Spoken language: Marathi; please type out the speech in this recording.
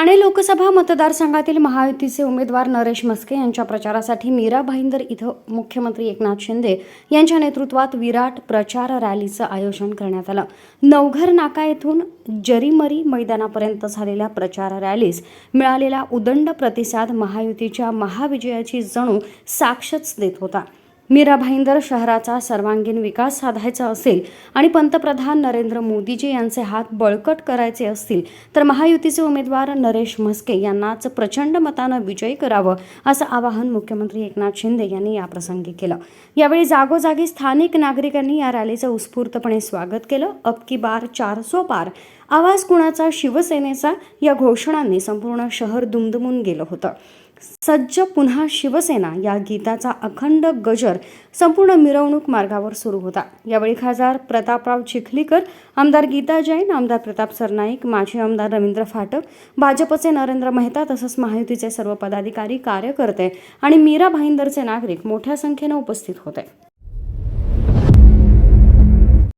ठाणे लोकसभा मतदारसंघातील महायुतीचे उमेदवार नरेश मस्के यांच्या प्रचारासाठी मीरा भाईंदर इथं मुख्यमंत्री एकनाथ शिंदे यांच्या नेतृत्वात विराट प्रचार रॅलीचं आयोजन करण्यात आलं. नवघर नाका येथून जरीमरी मैदानापर्यंत झालेल्या प्रचार रॅलीस मिळालेला उदंड प्रतिसाद महायुतीच्या महाविजयाची जणू साक्षच देत होता. मीरा भाईंदर शहराचा सर्वांगीण विकास साधायचा असेल आणि पंतप्रधान नरेंद्र मोदीजी यांचे हात बळकट करायचे असतील तर महायुतीचे उमेदवार नरेश म्हस्के यांनाच प्रचंड मतानं विजयी करावं असं आवाहन मुख्यमंत्री एकनाथ शिंदे यांनी याप्रसंगी केलं. यावेळी जागोजागी स्थानिक नागरिकांनी या रॅलीचं उत्स्फूर्तपणे स्वागत केलं. अब की बार चारसो पार. आवाज कुणाचा? शिवसेनेचा? या घोषणांनी संपूर्ण शहर दुमदुमून गेलं होतं. सज्ज पुन्हा शिवसेना या गीताचा अखंड गजर संपूर्ण मिरवणूक मार्गावर सुरू होता. यावेळी खासदार प्रतापराव चिखलीकर आमदार गीता जैन आमदार प्रताप सरनाईक माजी आमदार रवींद्र फाटक भाजपचे नरेंद्र मेहता तसंच महायुतीचे सर्व पदाधिकारी कार्यकर्ते आणि मीरा भाईंदरचे नागरिक मोठ्या संख्येनं उपस्थित होते.